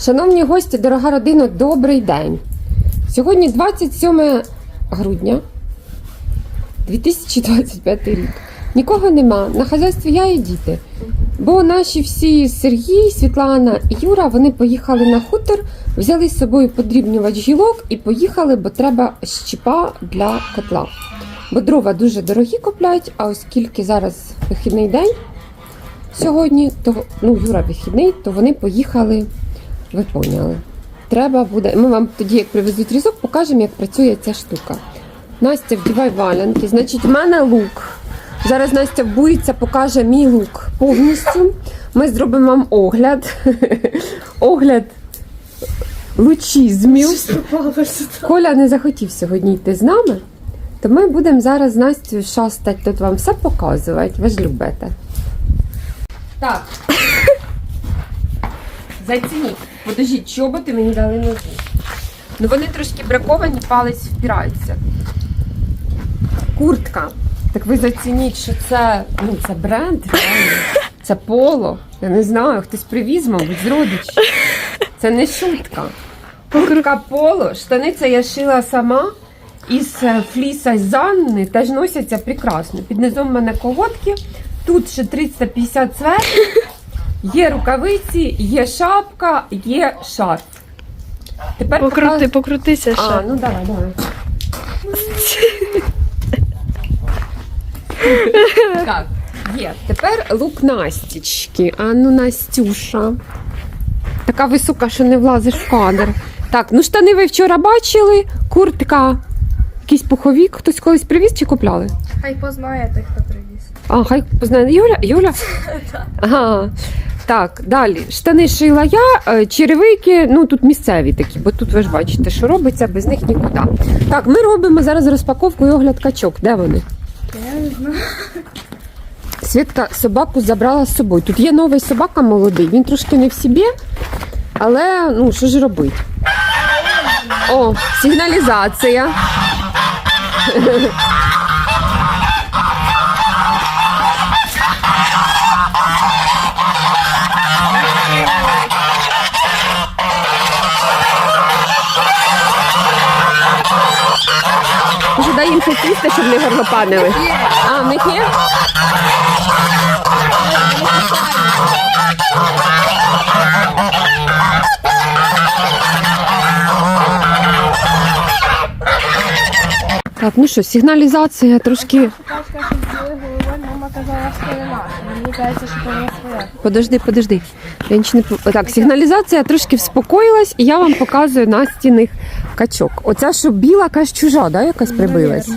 Шановні гості, дорога родина, добрий день. Сьогодні 27 грудня 2025 рік. Нікого нема. На хазяйстві я і діти. Бо наші всі Сергій, Світлана і Юра вони поїхали на хутор, взяли з собою подрібнювач гілок і поїхали, бо треба щіпа для котла. Бо дрова дуже дорогі купляють, а оскільки зараз вихідний день сьогодні, то ну, Юра вихідний, то вони поїхали, ви поняли. Треба буде. Ми вам тоді, як привезуть різок, покажемо, як працює ця штука. Настя, вдівай валянки. Значить, в мене лук. Зараз Настя вбується, покаже мій лук повністю. Ми зробимо вам огляд. огляд лучізмів. Коля не захотів сьогодні йти з нами, то ми будемо зараз з Настю шастати, тут вам все показувати. Ви ж любите. Так. Зацініть. Подождіть, чоботи мені дали ноги. Ну вони трошки браковані, палець впирається. Куртка. Так ви зацініть, що це, ну, це бренд. Це поло. Я не знаю, хтось привіз, мабуть, з родичів. Це не шутка. Куртка поло, штани це я шила сама із е, фліса з Анни, теж носяться прекрасно. Під низом в мене колготки, тут ще 350 цвет, є рукавиці, є шапка, є шарф. Тепер Покрути, покажу- покрутися ще. А, ну давай, давай. так, є. Тепер лук Настічки. А ну, Настюша. Така висока, що не влазиш в кадр. Так, ну штани ви вчора бачили, куртка, якийсь пуховік, хтось колись привіз чи купляли? Хай познає той, хто привіз. А, хай познає. Юля? Юля? Ага. Так, далі. Штани шила я, е, черевики, ну тут місцеві такі, бо тут ви ж бачите, що робиться, без них нікуди. Так, ми робимо зараз розпаковку і огляд качок. Де вони? Свідка собаку забрала з собою. Тут є новий собака молодий, він трошки не в собі, але ну що ж робити? О, сигналізація. Їм щось їсти, щоб не горлопанили. А, в них є? Так, ну що, сигналізація трошки. Мама казала, що не наша. Мені що вона своя. Подожди, подожди. Я не Так, сигналізація трошки вспокоїлась, і я вам показую настіних качок. Оця, що біла, каже, чужа, да, якась прибилась.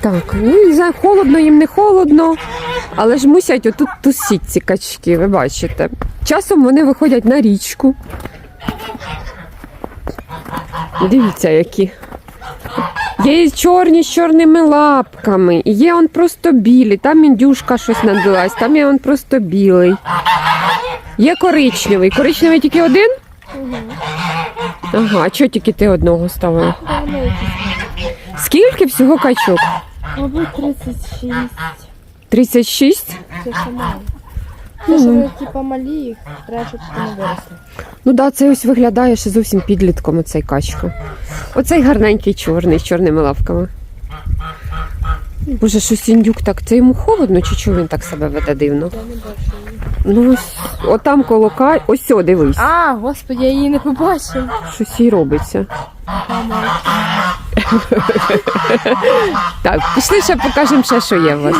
Так, ну не знаю, холодно їм не холодно, але ж мусять отут тусіть ці качки, ви бачите. Часом вони виходять на річку. Дивіться, які. Є і чорні з чорними лапками, і є он просто білі, там індюшка щось надилась, там є он просто білий. Є коричневий. Коричневий тільки один? Ага, а чого тільки ти одного ставила? Скільки всього качок? Мабуть, 36. 36? Це ще мало. Що ви типа малі їх, треба, щоб виросли. Ну да, це ось виглядає ще зовсім підлітком оцей качка. Оцей гарненький чорний з чорними лавками. Боже, щось індюк так. Це йому холодно, чи чого він так себе веде дивно? Я не бачу її. Ну ось, отам коло кай. Ось о, дивись. А, господи, я її не побачив. Щось їй робиться. Так, пішли ще покажемо ще, що є у вас.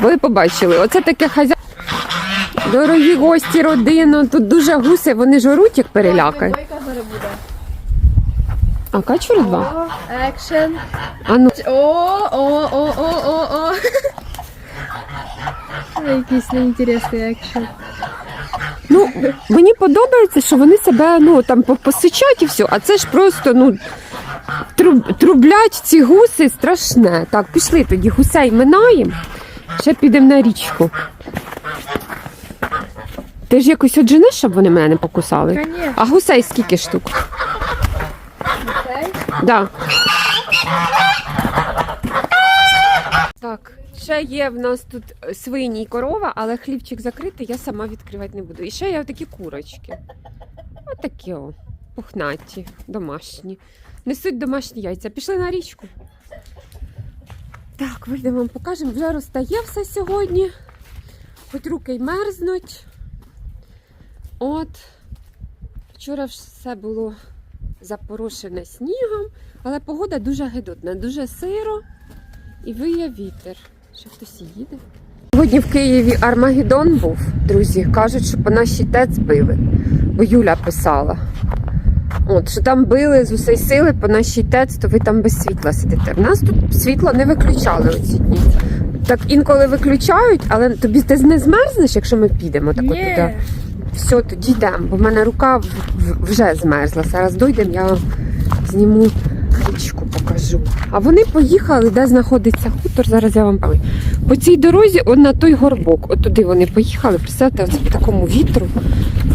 Ви побачили. Оце таке хазя. Дорогі гості, родина. Тут дуже гуси, вони ж оруть, як перелякають. А качури два? Екшен. А ну, О, о, о, о, о, о. Якийсь неінтересний екшен. ну мені подобається, що вони себе ну там посичать і все, а це ж просто ну труб, трублять ці гуси страшне. Так, пішли тоді гусей минаємо. Ще підемо на річку. Ти ж якось одженеш, щоб вони мене не покусали? Конечно. А гусей скільки штук? Цей? Да. Так, ще є в нас тут свині і корова, але хлівчик закритий, я сама відкривати не буду. І ще є такі курочки. Отакі о, пухнаті, домашні. Несуть домашні яйця. Пішли на річку. Так, вийдемо вам покажемо. Вже розтає все сьогодні. Хоч руки й мерзнуть. От. Вчора все було запорошене снігом, але погода дуже гидотна, дуже сиро і виє вітер. Ще хтось їде. Сьогодні в Києві Армагеддон був, друзі. Кажуть, що по нашій ТЕЦ били, бо Юля писала. От, що там били з усієї сили по нашій ТЕЦ, то ви там без світла сидите. В нас тут світло не виключали оці дні. Так інколи виключають, але тобі ти не змерзнеш, якщо ми підемо так от туди. Все, тоді йдемо, бо в мене рука вже змерзла. Зараз дойдемо, я вам зніму річку покажу. А вони поїхали, де знаходиться хутор. Зараз я вам покажу. По цій дорозі, от на той горбок. От туди вони поїхали. Представте, оце по такому вітру.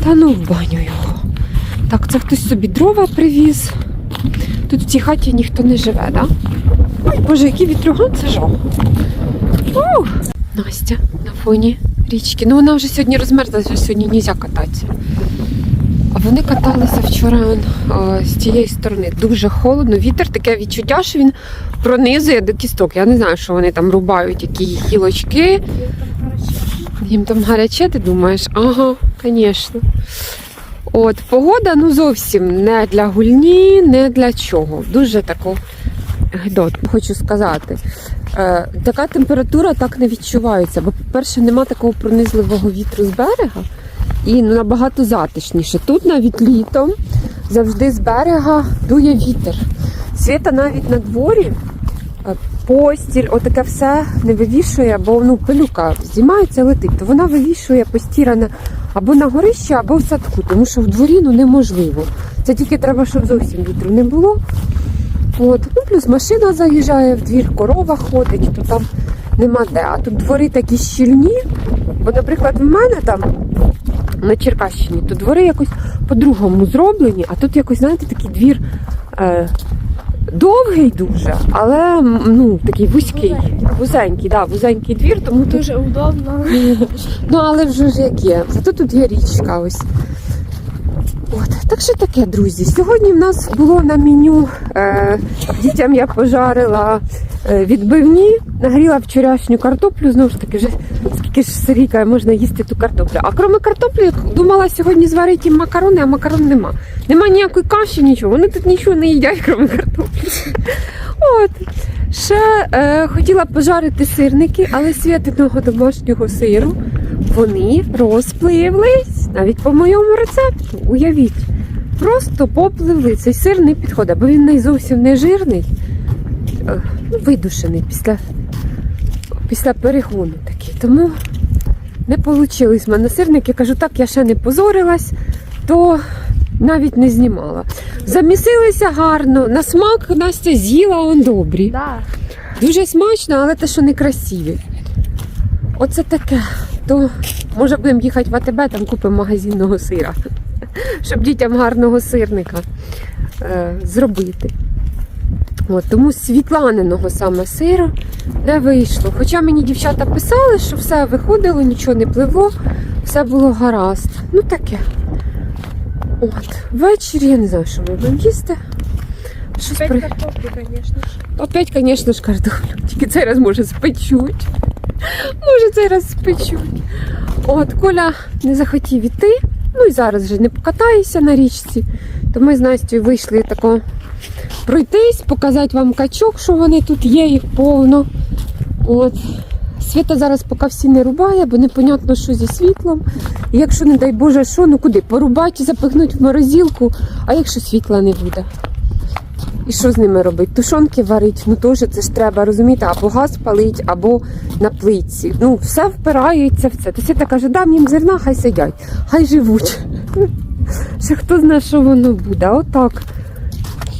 Та ну в баню його. Так, це хтось собі дрова привіз. Тут в цій хаті ніхто не живе, так? Да? Боже, який вітрюган, це жах. Настя на фоні річки. Ну вона вже сьогодні розмерзла, сьогодні не можна кататися. А вони каталися вчора о, з тієї сторони. Дуже холодно. Вітер таке відчуття, що він пронизує до кісток. Я не знаю, що вони там рубають, які гілочки. Їм там гаряче, ти думаєш? Ага, звісно. От, погода ну зовсім не для гульні, не для чого. Дуже тако гидот, хочу сказати. Е, така температура так не відчувається, бо, по-перше, нема такого пронизливого вітру з берега і набагато затишніше. Тут навіть літом завжди з берега дує вітер. Світа навіть на дворі е, постіль, отаке все не вивішує, бо ну, пилюка знімається, летить, то вона вивішує постіране або на горищі, або в садку, тому що в дворі ну, неможливо. Це тільки треба, щоб зовсім вітру не було. От. Ну, плюс машина заїжджає в двір, корова ходить, то там нема де. А тут двори такі щільні. Бо, наприклад, в мене там на Черкащині, то двори якось по-другому зроблені, а тут якось, знаєте, такий двір е, довгий дуже, але ну, такий вузький, вузенький, да, вузенький двір, тому тут Дуже удобно. Ну, але вже ж як є. Зато тут є річка ось. От, так що таке, друзі. Сьогодні в нас було на меню. Е, дітям я пожарила е, відбивні, нагріла вчорашню картоплю. Знову ж таки, вже скільки ж сиріка можна їсти ту картоплю. А крім картоплі, думала сьогодні зварити макарони, а макарон нема. Нема ніякої каші, нічого. Вони тут нічого не їдять, крім картоплі. От. Ще е, хотіла пожарити сирники, але святиного домашнього сиру вони розпливлись навіть по моєму рецепту. Уявіть. Просто попливли. Цей сир не підходить, бо він не зовсім не жирний, ну, видушений після, після перегону такий. Тому не вийшло в мене сирники. Кажу, так, я ще не позорилась, то навіть не знімала. Замісилися гарно, на смак Настя з'їла он добрі. Да. Дуже смачно, але те, що некрасиві. Оце таке. То може будемо їхати в АТБ, там купимо магазинного сира, щоб дітям гарного сирника е, зробити. От, тому світланиного саме сиру не вийшло. Хоча мені дівчата писали, що все виходило, нічого не пливло, все було гаразд. Ну таке. От, ввечері я не знаю, що ми будемо їсти. Щось П'ять при... картоплі, звісно. Опять, звісно ж, картоплю. Тільки цей раз може спечуть. Може, цей раз спечуть. От, Коля не захотів іти. Ну і зараз вже не покатаюся на річці. То ми з Настю вийшли тако пройтись, показати вам качок, що вони тут є, їх повно. От. Світа зараз поки всі не рубає, бо непонятно, що зі світлом. І якщо, не дай Боже, що, ну куди? Порубати, запихнути в морозилку, а якщо світла не буде? І що з ними робити? Тушонки варить, ну теж це ж треба розуміти, або газ палить, або на плитці. Ну, все впирається в це. Ти каже, дам їм зерна, хай сидять, хай живуть. Ще хто знає, що воно буде. Отак.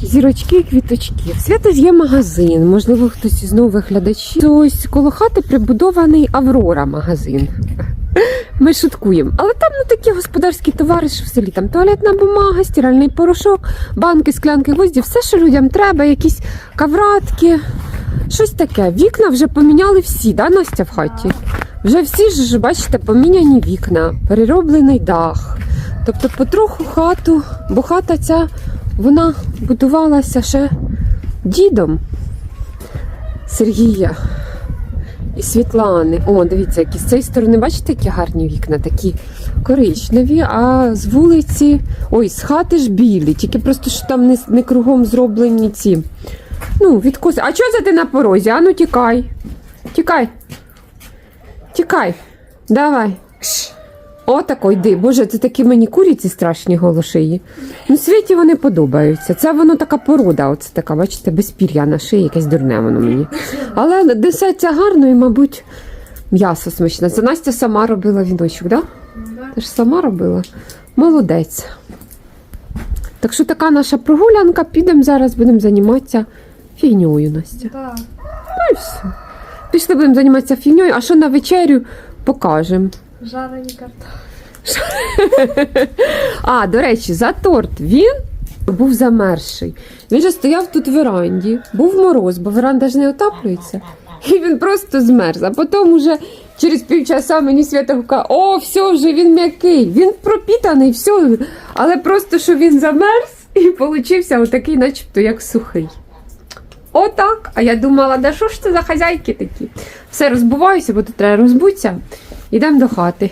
Зірочки, квіточки. В Свята ж є магазин, можливо, хтось із нових глядачів. Ось коло хати прибудований Аврора магазин. Ми шуткуємо. Але там ну, такі господарські товари, що в селі. Там туалетна бумага, стиральний порошок, банки, склянки, гвозді, все, що людям треба, якісь кавратки, щось таке. Вікна вже поміняли всі, да, Настя в хаті? Вже всі ж, бачите, поміняні вікна, перероблений дах. Тобто потроху хату, бо хата ця вона будувалася ще дідом Сергія Світлани. О, дивіться, які з цієї сторони, бачите, які гарні вікна, такі коричневі, а з вулиці, ой, з хати ж білі, тільки просто що там не, не кругом зроблені ці. Ну, відкоси. А чого це ти на порозі? Ану, тікай. Тікай. Тікай. Давай. О, тако, йди. Боже, це такі мені куріці страшні голошиї. Ну, світі вони подобаються. Це воно така порода, оце така, бачите, без пір'я на шиї, якесь дурне воно мені. Але несеться гарно і, мабуть, м'ясо смачне. Це Настя сама робила віночок, так? Да? Ти ж сама робила? Молодець. Так що така наша прогулянка. Підемо зараз, будемо займатися фігньою, Настя. Так. Ну і все. Пішли будемо займатися фігньою, а що на вечерю покажемо. Жарені картоплі. А, до речі, за торт він був замерзший. Він же стояв тут в веранді, був мороз, бо веранда ж не отаплюється. І він просто змерз. А потім уже через півчаса мені Свята гукає, о, все, вже він м'який, він пропітаний, все. Але просто що він замерз і получився отакий, начебто, як сухий. Отак. А я думала, да що ж це за хазяйки такі? Все, розбуваюся, бо тут треба розбутися. Йдемо до хати.